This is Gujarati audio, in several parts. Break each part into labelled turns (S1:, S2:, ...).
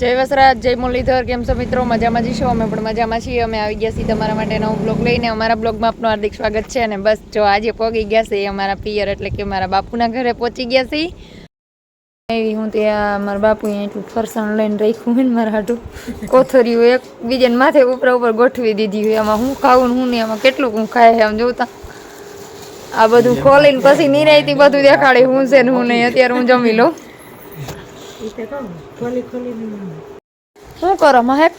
S1: જય વસરાજ, જય મુરલીધર, કેમ છો મિત્રો? મજામાં જ છો? અમે પણ મજામાં છીએ. અમે આવી ગયા છીએ તમારા માટે નવો બ્લોગ લઈને. અમારા બ્લોગમાં આપનું હાર્દિક સ્વાગત છે અને બસ, જો આજે પહોંચી ગયા છે અમારા પિયર એટલે કે મારા બાપુના ઘરે પહોંચી ગયા છીએ એવી હું ત્યાં મારા બાપુ એટલું ફરસાણ લઈને રાખ્યું હોય ને મારા હાટું. કોથરીઓ એક બીજાને માથે ઉપર ઉપર ગોઠવી દીધી હોય. આમાં હું ખાવું ને હું નહીં, આમાં કેટલું હું ખાય આમ જોતા આ બધું ખોલીને પછી નિરાયતી બધું દેખાડે હું છે ને હું નહીં. અત્યારે હું જમી લઉં. શું કરો મહેક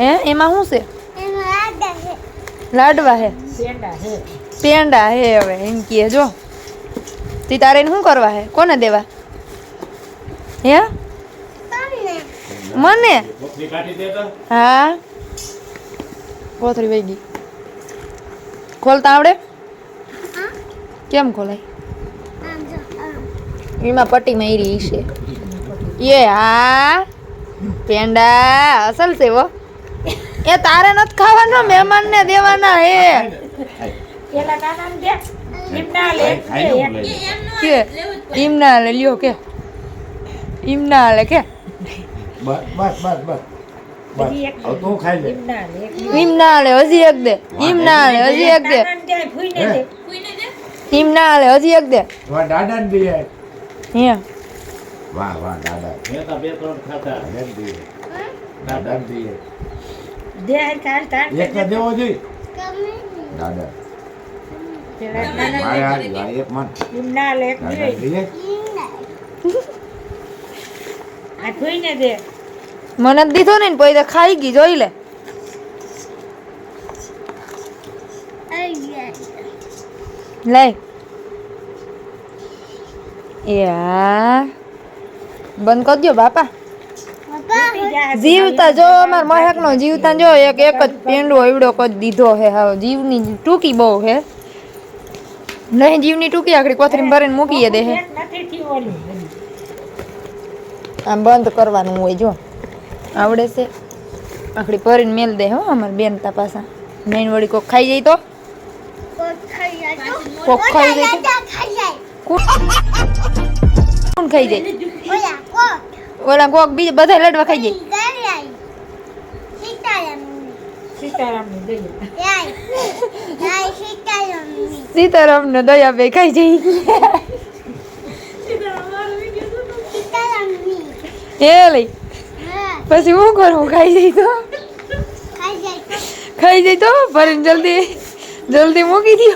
S1: હે? એમાં શું છે? લાડવા હે. પેંડા હે હવે એમ કહે જો. તી તારે એને શું કરવા હે? કોને દેવા? હે? મને? હા. કોથરી વહી ગઈ. ખોલતા આવડે? કેમ ખોલાય? એમાં પટ્ટી મારી છે. એ હા પેંડા અસલ છે વો એ તારે નથી ખાવાના મહેમાનને દેવાના હે. કે ઈમ ના લે. લ્યો કે. ઈમ ના લે કે.
S2: બસ બસ બસ બસ. બસ. હવે તું ખાઈ લે.
S1: ઈમ ના લે. હજી એક દે. ઈમ ના લે હજી એક દે. ઈમ ના લે હજી એક દે.
S2: દાદા ને
S1: હે.
S2: વાહ વાહ દાદા. દાદા ને દઈએ દાદા ને દઈએ એક ને દેવો જોઈએ. દાદા. મારે આ આ એક મન. દાદા ને દઈએ
S1: મને દીધો ને પછી તો ખાઈ ગઈ જોઈ લે. લઈ. હા બંધ કરી દો બાપા. જીવતા જો અમાર મહેક નો જીવતા જો એક એક જ પેંડો એવડો જ દીધો હે. હા જીવની ટૂંકી બહુ હે. નહીં જીવની ટૂંકી આખડી કોથરી ભરીને મૂકીએ દે હે. આમ બંધ કરવાનું હોય જો. આવડે છે. આખડી ભરીને મેલ દે હો અમાર બેન તા પાછા. મેન વળી કોક ખાઈ જાય તો? કોક ખાઈ જાય તો? કોણ કોણ ખાઈ જાય? ઓલા કોક. બીજા બધા લડવા ખાઈ જાય. સીતારામ ને દયા. બે ખાઈ જઈ એ લઈ. પછી હું કરું? ખાઈ જઈ તો? ખાઈ જઈ તો? ભરીને જલ્દી જલ્દી મૂકી દો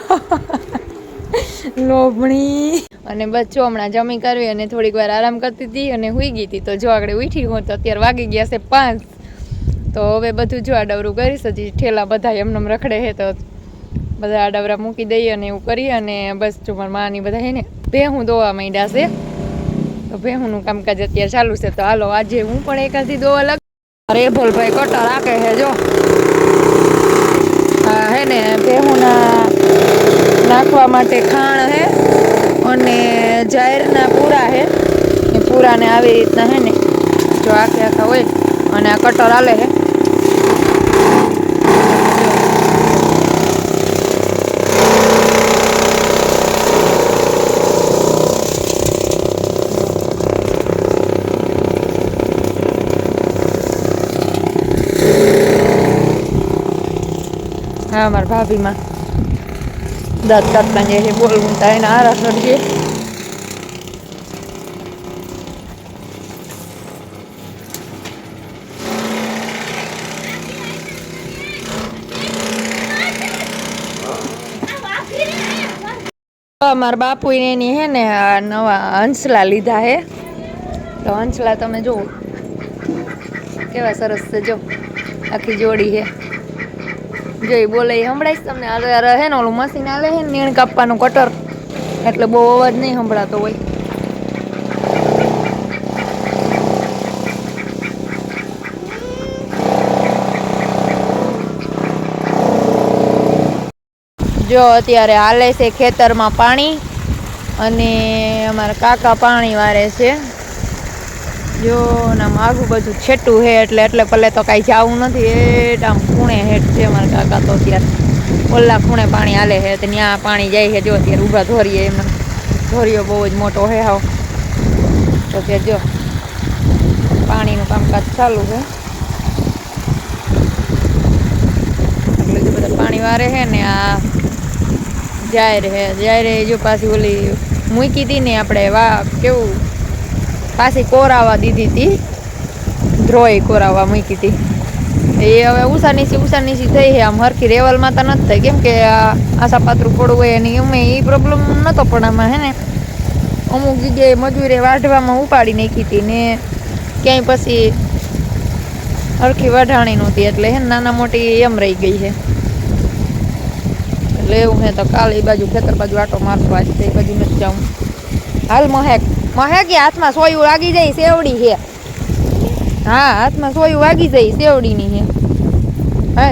S1: લોભણી. અને જો હમણાં જમી કરવી અને થોડીક વાર આરામ કરતી હતી અને હુઈ ગઈ હતી. તો જો આગળ ઉઠી હું તો અત્યારે વાગી ગયા છે પાંચ. તો હવે બધું જો આડવરું કરીશ, હજી ઠેલા બધા એમને એમ રખડે છે, તો બધા આડવરા મૂકી દઈએ અને એવું કરીએ અને બસ જો મારા માની બધા હે ને, ભેહું દોવા માંડ્યા છે. તો ભેહુંનું કામકાજ અત્યારે ચાલુ છે. તો હાલો, આજે હું પણ એકાથી દોવા લગ અરે ભોલભાઈ કટા રાખે છે, જો. હા હે ને ભેહુંના નાખવા માટે ખાણ હે અને જાહેરના પૂરા હે. એ પૂરાને આવી રીતના હે ને જો આખે આખા હોય અને આ કટર હાલે હે. હા, મારા ભાભીમાં. દાંત કાઢતા જાય છે બોલવું તા એના આરા કરીએ મારા બાપુ એની હે ને નવા હંસલા લીધા હે. તો હંસલા તમે જુઓ. કેવા સરસ છે, જો. આખી જોડી હે. જો એ બોલે એ સંભળાઈશ તમને. આ રહે ને ઓલું મશીન આલે છે ને નીણ કાપવાનું કટર. એટલે બહુ અવાજ નહીં સંભળાતો હોય. જો અત્યારે હાલે છે ખેતરમાં પાણી અને અમારા કાકા પાણી વારે છે. જો આમ આઘું બધું છેટું હે એટલે એટલે પલે તો કાંઈ જવું નથી. આમ ખૂણે હેઠ છે મારા કાકા તો અત્યારે. ઓલા ખૂણે પાણી હાલે છે તો ત્યાં પાણી જાય છે. જો, અત્યારે ઊભા ધોરીએ એમાં. ધોરીઓ બહુ જ મોટો હે હાવ. તો કે જો, પાણીનું કામકાજ ચાલુ છે. એટલે જો બધા પાણી વારે છે ને આ જાય રહે જાય રહે જો પાછી ઓલી મૂકી હતી ને આપણે વા કેવું પાછી કોરાવા દીધી હતી ધ્રોય કોરાવા મૂકી હતી એ હવે ઉષાનીસી ઉષાનીસી થઈ છે. આમ હરખી રેવલમાં તો નથી થઈ. કેમ કે આશાપાત્રું આશા પાત્રું પડવું હોય એની અમે એ પ્રોબ્લેમ નહોતો પણ આમાં હે ને. અમુક જગ્યાએ મજૂરે વાઢવામાં ઉપાડી નાખી હતી ને ક્યાંય પછી હરખી વઢાણી નહોતી. એટલે હે નાના મોટી એમ રહી ગઈ છે. એટલે એવું હે તો કાલે એ બાજુ ખેતર બાજુ આટો મારતો આજ તે બાજુ નથી જાઉં. હાલ મહેક મહેક એ હાથમાં સોયું લાગી જાય સેવડી છે હા, હાથમાં સોયું વાગી જાય સેવડીની છે હે,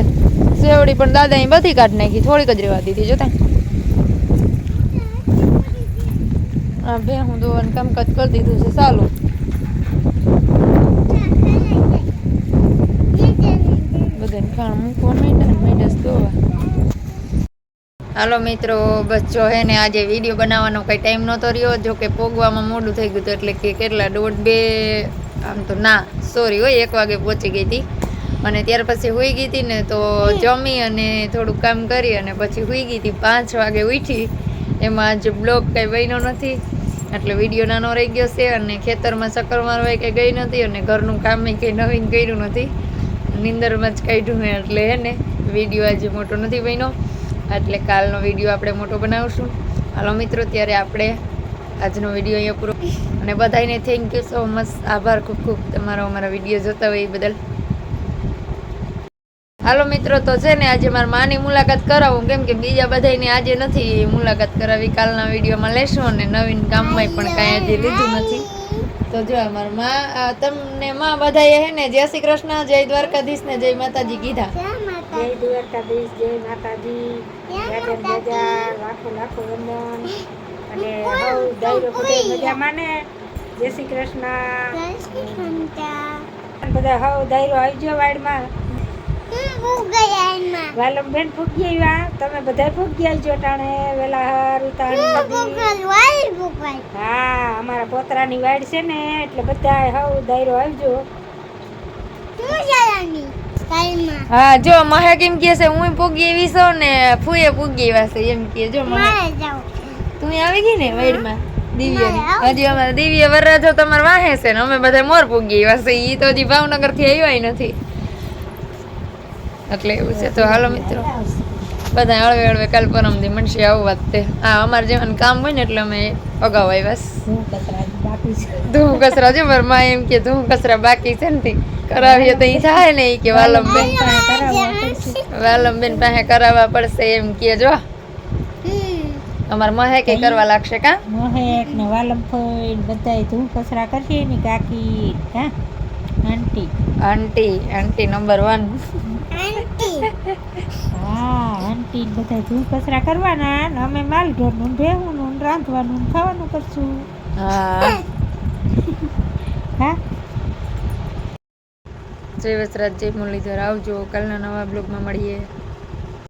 S1: સેવડી પણ દાદાએ બધી કાઢી નાખી, થોડીક જ રહેવા દીધી, જોતા. હા બે હું દોવાનું કામકાજ કરી દીધું છે, ચાલુ. બધાને ખાણ મૂકવા માંડ્યા ને માંડ્યા દોવા. હાલો મિત્રો, બસ જો હે ને આજે વીડિયો બનાવવાનો કંઈ ટાઈમ નહોતો રહ્યો. જો કે પોગવામાં મોડું થઈ ગયું હતું એટલે કે કેટલા દોઢ બે, આમ તો ના સોરી હોય, એક વાગે પહોંચી ગઈ હતી. અને ત્યાર પછી હુઈ ગઈ હતી ને તો જમી અને થોડું કામ કરી અને પછી હુઈ ગઈ હતી. પાંચ વાગે ઉઠી. એમાં આજે બ્લોગ કંઈ બન્યો નથી. એટલે વીડિયો નાનો રહી ગયો છે અને ખેતરમાં ચક્કર મારવાય કંઈ ગઈ નથી અને ઘરનું કામ કંઈ નવીન કર્યું નથી. નિંદરમાં જ કાઢ્યું એટલે હે ને વીડિયો આજે મોટો નથી બન્યો. એટલે કાલનો વીડિયો આપણે મોટો બનાવશું. હાલો મિત્રો, ત્યારે આપણે આજનો વીડિયો અહીંયા પૂરો અને બધાને થેન્ક યુ સો મચ આભાર ખૂબ ખૂબ. તમારો અમારા વીડિયો જોતા હોય એ બદલ. હાલો મિત્રો, તો છે ને આજે મારા માની મુલાકાત કરાવું. કેમ કે બીજા બધાને આજે નથી મુલાકાત કરાવી. કાલના વિડીયોમાં લેશું અને નવીન કામમાં પણ કાંઈ આજે લીધું નથી. તો જો અમારા માં તમને માં બધાએ હે ને, જય શ્રી કૃષ્ણ, જય દ્વારકાધીશ ને જય માતાજી કીધા.
S3: જય દ્વારકાધીશ જય માતાજી. રાજા રાજા લાખો લાખો વંદન. અને હવ ડાયરો બધે મજામાં ને જય શ્રી કૃષ્ણ. બધા હવ ડાયરો આવજો વાડમાં. વાલમ બેન ફૂગી આવ્યા. તમે બધા ફૂગી આવજો ટાણે. વેલા હાર ઉતાણી હા અમારા પોતરાની વાડ છે ને એટલે બધા હવ ડાયરો આવજો.
S1: હા જો મહેક એમ કહે છે હું પૂગી એવી છો ને ફૂએ પૂગી એવા છે એમ કહે. જો તું આવી ગઈ ને વેડમાં? દિવ્ય હજી અમારે દિવ્ય વરરાજો તમારે વાહે છે ને અમે બધા મોર પૂગી એવા છે એ તો હજી ભાવનગરથી આવ્યા નથી. એટલે એવું છે. તો હાલો મિત્રો. બધા હળવે હળવે કાલ પરમથી મનશે આવું વાત તે હા અમારે જેવાનું કામ હોય ને એટલે અમે અગાઉ આવ્યા
S3: હું કચરા બાકી છે.
S1: ધૂમ કચરા જો મારા એમ કે ધૂમ કચરા બાકી છે ને તે. કરાવીએ તો એ થાય ને ઈ કે વાલમબેન વાલમબેન પાસે કરાવવા પડશે. એમ કે જો. અમાર મહે કે કરવા લાગશે કા?
S3: મોહેક ને વાલમ ફોઈ બધાય ધૂળ કસરા કરશે ને કાકી હા? Aunty.
S1: Aunty aunty number one
S3: હા આંટી બધાય બધા કસરા કચરા કરવાના ને અમે માલ ઢોરનું ને ભેહુંનું ને રાંધવાનું ખાવાનું કરશું.
S1: હા.
S3: હા?
S1: જય જય મુરલીધર આવજો કાલના નવા બ્લોગમાં મળીએ.